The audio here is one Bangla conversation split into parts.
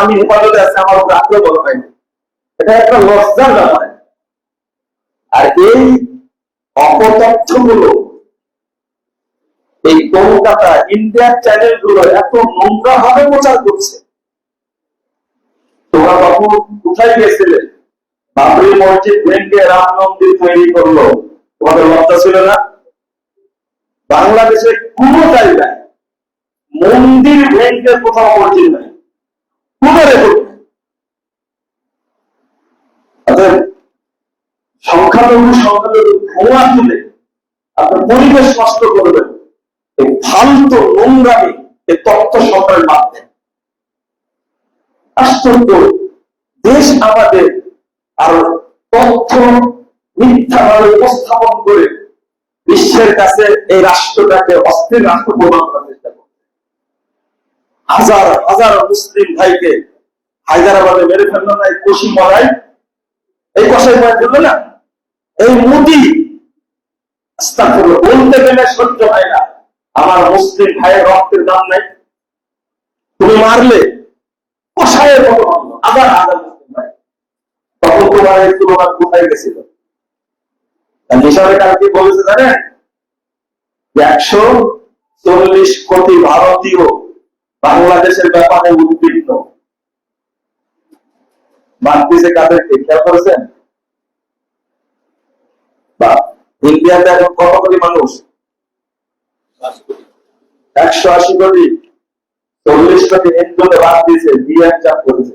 আমি হেফাজতে আছি, আমার আক্রমণ হয়নি এটা একটা লজ্জার ব্যাপার। আর এই অপতথ্যগুলো, এই কলকাতা ইন্ডিয়ার চ্যানেলগুলো এত নোংরা ভাবে প্রচার করছে। তোমরা তখন কোথায় গিয়েছিলে? বাবরি মসজিদ ভেঙে রাম মন্দির তৈরি করল। তোমাদের ছিল না? বাংলাদেশে মন্দির ভেঙে কোথাও মসজিদ নাই। রেকর্ড সংখ্যালঘু সংখ্যালঘু তুলে আপনার পরিবেশ নষ্ট করবেন। এই ফালতু নোংরামি, এই তথ্য সংগ্রহের মাধ্যমে আশ্চর্য। দেশ আমাদের আর তথ্য মিথ্যাভাবে উপস্থাপন করে বিশ্বের কাছে এই রাষ্ট্রটাকে অস্থির রাষ্ট্র প্রমাণ করার চেষ্টা করছে। হাজার হাজার মুসলিম ভাইকে হায়দ্রাবাদে মেরে ফেলল না, এই কোশি মরাই। এই কষাই মরে ফেলল না। এই মোদি বলতে গেলে সহ্য হয় না। আমার মুসলিম ভাইয়ের রক্তের দাম নাই। তুমি মারলে কষায়ের মতো আবার হাজার মুসলিম ভাই তখন তুলনা কোথায় গেছিল? কালকে বলেছে, জানেন? একশো চল্লিশ কোটি ভারতীয় বাংলাদেশের ব্যাপারে উদ্বিগ্ন। মানতেছে কাদেরকে, খেয়াল করেছেন? বা, ইন্ডিয়াতে এখন কত কোটি মানুষ? একশো আশি কোটি, চল্লিশ কোটি হিন্দুকে বাদ দিয়েছে দিয়ে চাপ করেছে।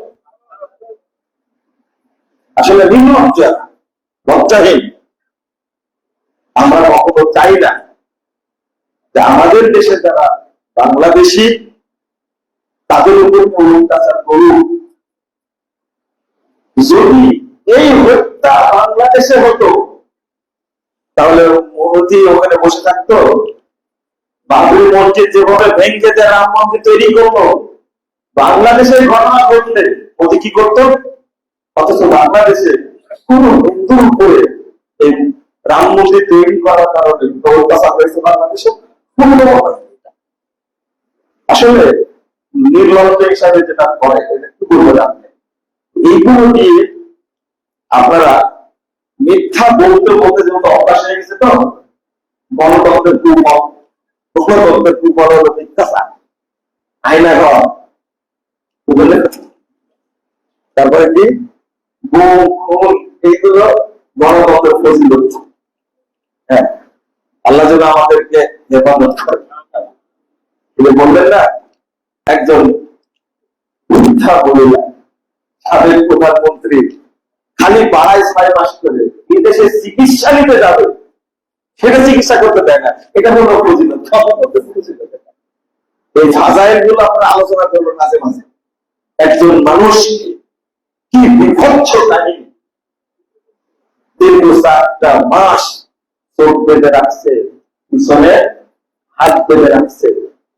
আসলে ভিন্ন লজ্জা। লজ্জাহীন। আমরা কখনো চাই না যে আমাদের দেশে যারা বাংলাদেশি, তাদের উপর অত্যাচার করুক। যদি এই হত্যা বাংলাদেশে হতো, তাহলে মোদি ওখানে বসে থাকতো। বাবরি মসজিদ যেভাবে ভেঙ্গে যে রাম মন্দির তৈরি করল, বাংলাদেশের ঘটনা ঘটলে মোদি কি করতো? অথচ বাংলাদেশে কোন হিন্দুর উপরে এই রাম মন্দির তৈরি করার কারণে অত্যাচার হয়েছে বাংলাদেশে, কোনো আসলে নির্লজ্জ হিসাবে যেটা করে আপনি এইগুলো আপনারা মিথ্যা বলতে বলতে যেমন অভ্যাস হয়ে গেছে তো, গণতন্ত্রের কুমত গণতন্ত্রের কুমত হলো মিথ্যাচার। তারপরে কি? হ্যাঁ আল্লাহ যেন আমাদেরকে হেফাজত করে। বললেন না, একজন সাবেক প্রধানমন্ত্রী খালি বাড়ায় ছয় মাস করে বিদেশে চিকিৎসা নিতে যাবে, সেটা চিকিৎসা করতে দেয় না। এটা হলো এটা। এই ফাজাইলগুলো আমরা আলোচনা করব মাঝে মাঝে। একজন মানুষ কি বিভৎস কাহিনী। দীর্ঘ চারটা মাস চোখ বেঁধে রাখছে, পিছনে হাত বেঁধে রাখছে,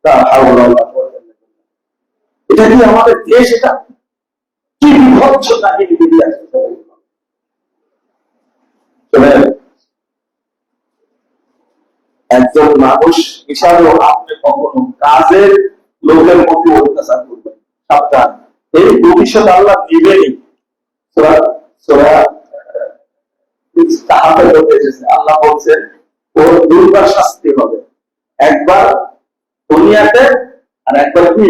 তা হাওড়া এটা কি আমাদের দেশ এটা? কি বিভৎস কাহিনী বেরিয়ে আসছে একজন মানুষ হিসাবেও আপনি কখনো কাজের লোকের প্রতি অত্যাচার করবেন। সাবধান। এই ভবিষ্যৎ আল্লাহ দিবেনই। আল্লাহ বলছেন, ওর দুইবার শাস্তি হবে। একবার দুনিয়াতে আর একবার কি?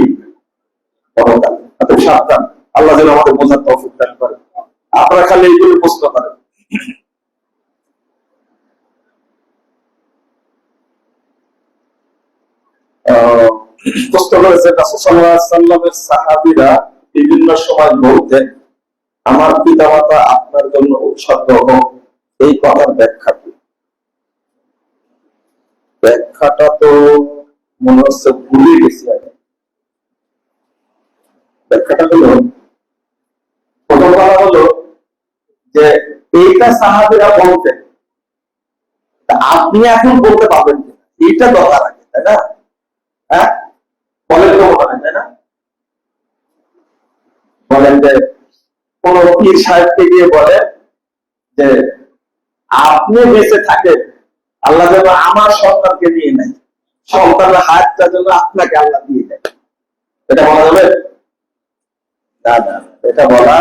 সাবধান। আল্লাহ যেন আমাদের বোঝার দান করে আপনারা খালি এইগুলো সাহাবীরা বিভিন্ন সময় বলতেন আমার পিতামাতা আপনার জন্য উৎসর্গ হোক এই কথার ব্যাখ্যা কি? ব্যাখ্যাটা তো মনে হচ্ছে ভুলে গেছি আমি। ব্যাখ্যাটা হলো, প্রথম কথা হলো যে এইটা সাহাবিরা বলতেন। আপনি এখন বলতে পারবেন? এইটা দরকার আছে, তাই না? হ্যাঁ? বলেন তো হয় তাই না? বলেন যে কোন পীর সাহেবকে গিয়ে বলে যে, আপনি বেঁচে থাকেন। আল্লাহ যেন আমার সন্তানকে দিয়ে নেয়। সন্তানের হাতটা যেন আপনাকে আল্লাহ দিয়ে দেয়। এটা বলা যাবে? না না, এটা বলা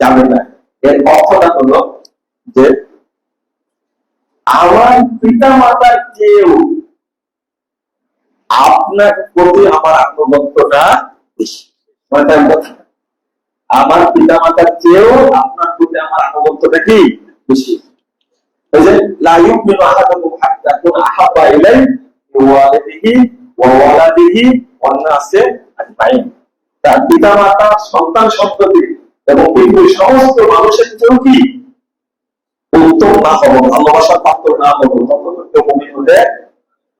যাবে না। এর অর্থটা হলো যে, আমার পিতা মাতার চেয়েও আপনার প্রতি আমার আত্মদত্তটা বেশি। কথা? আমার পিতা মাতার চেয়েও আপনার প্রতি আমার আনুগত্যটা কি বেশি? যে লাইক মিনু হাত্তা কুন আহাব্বা ইলাই ওয়ালিদিহি ওয়া ওয়ালাদিহি আজমাইন। তার পিতা মাতা সন্তান সন্ততি এবং পৃথিবীর সমস্ত মানুষের চেয়েও কি? উত্তম না হব ভালোবাসার পাত্র না হব কেউ মুমিন হতে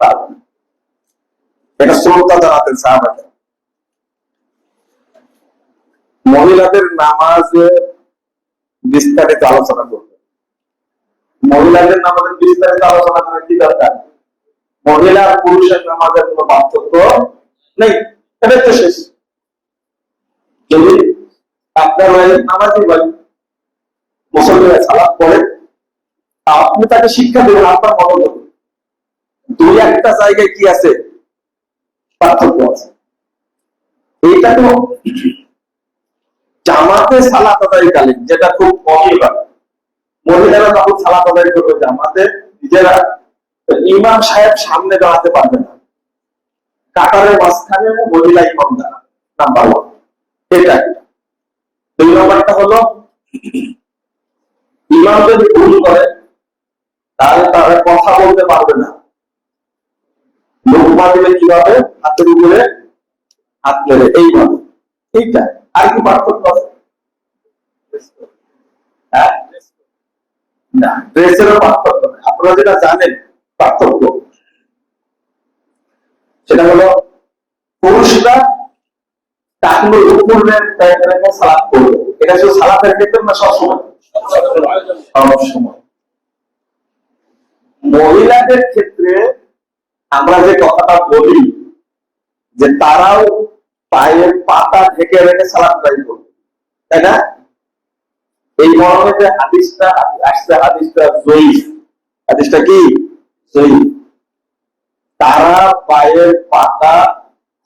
পারবে এটা শ্রদ্ধা জানাতেন সাহাবাকে মহিলাদের নামাজে বিস্তারিত আলোচনা করবে। মহিলাদের নামাজের বিস্তারিত আলোচনা করার কি দরকার? মহিলা পুরুষের নামাজের কোনো পার্থক্য নেই। এটা তো শেষ। যদি আপনার ওই নামাজি ভাই মুসলমানের সালাদ পড়ে, আপনি তাকে শিক্ষা দেবেন, আপনার মতো করে। দুই একটা জায়গায় কি আছে? পার্থক্য আছে। এইটা তো জামাতে সালাত আদায়কালীন যেটা খুব কমই হয় মহিলারা তখন সালাত আদায় করবে জামাতে, নিজেরা। ইমাম সাহেব সামনে দাঁড়াতে পারবে না। কাতারের মাঝখানে মহিলা ইমাম দাঁড়া নাম্বার ওয়ান এটা দুই নম্বরটা হলো, ইমাম যদি ভুল করে, তাহলে তারা কথা বলতে পারবে না। লোকমা দিলে কীভাবে? হাতের উপরে হাত মেরে। এইভাবে। এইটা। আর কি পার্থক্য আছে? হ্যাঁ? আপনারা যেটা জানেন, পার্থক্য। সেটা হলো, পুরুষরা টাকুর উপরে প্যান্ট সালাদ করবে। এটা শুধু ক্ষেত্রে না, সবসময়। সব মহিলাদের ক্ষেত্রে আমরা যে কথাটা বলি, যে তারাও পায়ের পাতা ঢেকে রেখে সালাদ তাই না? এই মর্মে যে হাদিসটা, আসছে হাদিসটা জয়ী হাদিসটা কি? জয়ী তারা পায়ের পাতা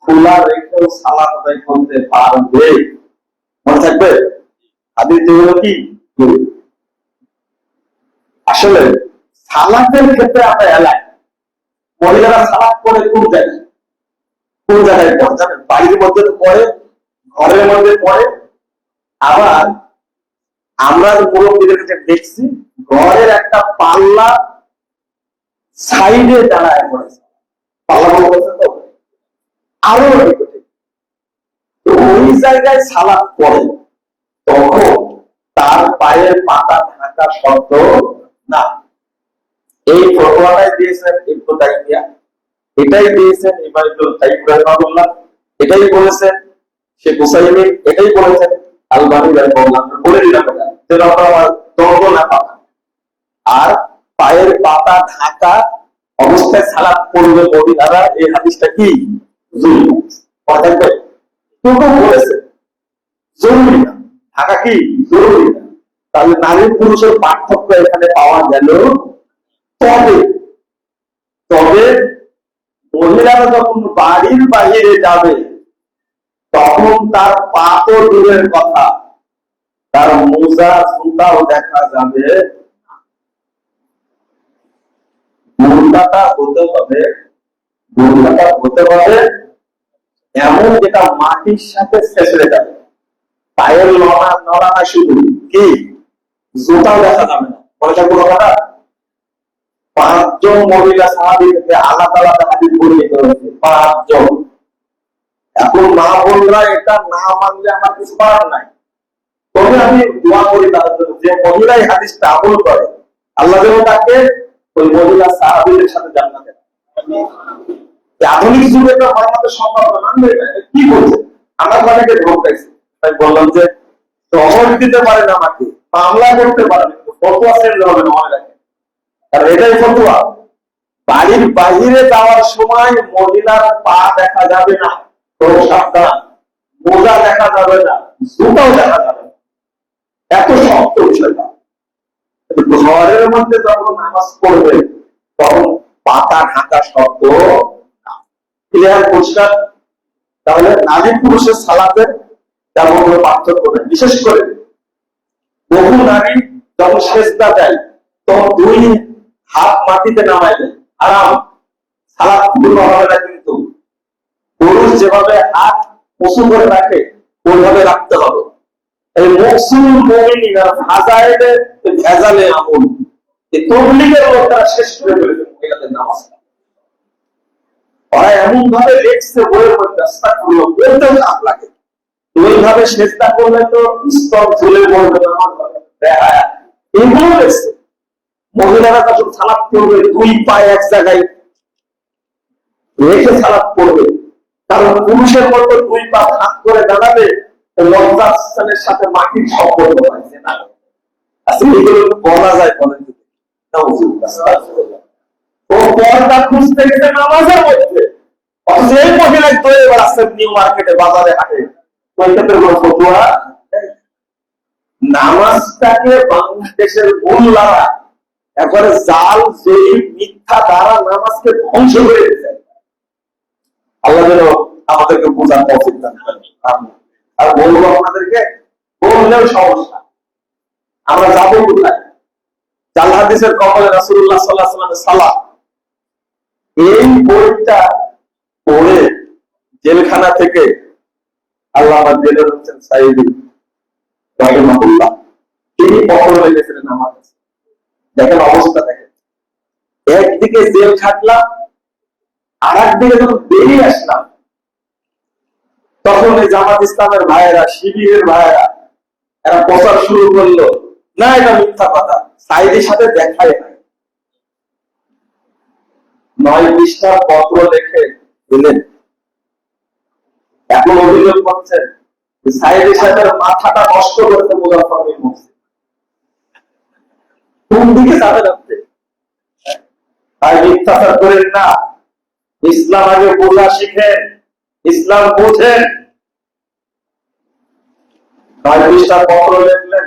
খোলা রেখেও সালাদ আদায় করতে পারবে। মনে থাকবে? হাদিস যেগুলো কি? আসলে সালাতের ক্ষেত্রে আমরা এলাই মহিলারা সালাদ করে কোন জায়গায়? কোন জায়গায় পড়ে? জানেন, বাড়ির মধ্যে পড়ে, ঘরের মধ্যে পড়ে, আবার আমরা মুরব্বীদের কাছে দেখছি, ঘরের একটা পাল্লা সাইডে দাঁড়ায় পড়েছে পাল্লা আরও ওই জায়গায় সালাদ তখন তার পায়ের পাতা ঢাকা শব্দ না। এই ফটোয়াটাই দিয়েছেন ইবনু তাইমিয়া। এটাই দিয়েছেন তাইম রাহিমাহুল্লাহ। এটাই বলেছেন শেখ হুসাইমিন। এটাই বলেছেন বলে দিলাম আমার না পাবো আর পায়ের পাতা ঢাকা অবস্থায় সালাদ পড়বে মহিলারা এই হাদিসটা কি? বলেছে, জরুরি না। ঢাকা কি? জরুরি না। তাহলে নারী পুরুষের পার্থক্য এখানে পাওয়া গেল তবে। তবে মহিলারা যখন বাড়ির বাহিরে যাবে তখন তার পা তো দূরের কথা। তার মোজা জুতাও দেখা যাবে হতে হবে হতে হবে এমন যেটা মাটির সাথে শেষে যাবে। পায়ের লড়া নড়ানা শুধু কি? জুতাও দেখা যাবে না। পয়সা কথা পাঁচজন মহিলা সাহাবি থেকে আলাদা আলাদা হাদিস পাঁচজন। এখন মা বোনরা এটা না মানলে আমার কিছু করার নাই। তবে আমি দোয়া করি তাদের জন্য যে মহিলাই হাদিসটা আমল করে, আল্লাহ যেন তাকে ওই মহিলা সাহাবিদের সাথে জান্নাতে। আধুনিক যুগে তো বাংলাদেশ সম্ভব না, মানবে কি বলছে? আমার ধমকাইছে তাই বললাম যে দিতে পারেন আমাকে, মামলা করতে পারেন ফটোয়া সেন্ড হবে না মনে রাখেন কারণ এটাই ফটোয়া বাড়ির বাহিরে যাওয়ার সময় মহিলার পা দেখা যাবে না। সাবধান। মোজা দেখা যাবে না, জুতাও দেখা যাবে এত শক্ত বিষয়টা। ঘরের মধ্যে যখন নামাজ পড়বে, তখন পাতা ঢাকা শব্দ ক্লিয়ার পরিষ্কার? তাহলে নারী পুরুষের সালাতের তেমন কোনো পার্থক্য নেই। বিশেষ করে বহু নারী যখন সেজদা দেয়, তখন দুই হাত মাটিতে নামায় আরাম। সালাদ পূর্ণ হবে না যেভাবে হাত উঁচু করে রাখে, ওইভাবে রাখতে হবে। এই মকসুল মমিনিনা হাজারে ভেজালে আমল। এই তবলিগের শেষ করে ফেলেছে মহিলাদের নামাজটা ওরা এমন ভাবে বইয়ের চেষ্টা করল বলতেও চাপ লাগে ওইভাবে চেষ্টা করলে তো স্তর নামাজ দেখা এগুলো মহিলারা যখন সালাদ করবে দুই পায়ে এক জায়গায় রেখে সালাদ করবে কারণ পুরুষের মতো দুই পা হাত করে দাঁড়াবে লজ্জাস্থানের সাথে মাটির সম্পর্ক না। আসলে এগুলো বলা যায় বলেন নামাজটাকে বাংলাদেশের জাল জয়ী মিথ্যা, দ্বারা নামাজকে ধ্বংস করে দিতে আল্লাহ যেন আমাদেরকে বোঝার তৌফিক দান করেন। আর বলব আপনাদেরকে, বললেও সমস্যা। আমরা যাব কোথায়? জাল হাদিসের কপালে রাসূলুল্লাহ সাল্লাল্লাহু আলাইহি ওয়াসাল্লামের এই বইটা পড়ে জেলখানা থেকে আল্লাহ জেলে হচ্ছেন সাইদি রহিমাহুল্লাহ। তিনি পকড় হয়ে গেছিলেন আমার কাছে। দেখেন অবস্থা দেখেন। একদিকে জেল খাটলাম আর একদিকে যখন বেরিয়ে আসলাম, তখন এই জামাত ইসলামের ভাইয়েরা, শিবিরের ভাইয়েরা, এরা প্রচার শুরু করল। না, এটা মিথ্যা কথা। সাইদের সাথে দেখায় নাই। নয় পৃষ্ঠা পত্র লিখে দিলেন। এখন অভিযোগ করছেন সাইদের সাথে মাথাটা নষ্ট করতে মুজাফর কোন দিকে যাবেন আপনি? তাই মিথ্যাচার করেন না। ইসলাম আগে বোঝা শিখেন। ইসলাম বোঝেন। বাইশটা পত্র লিখলেন?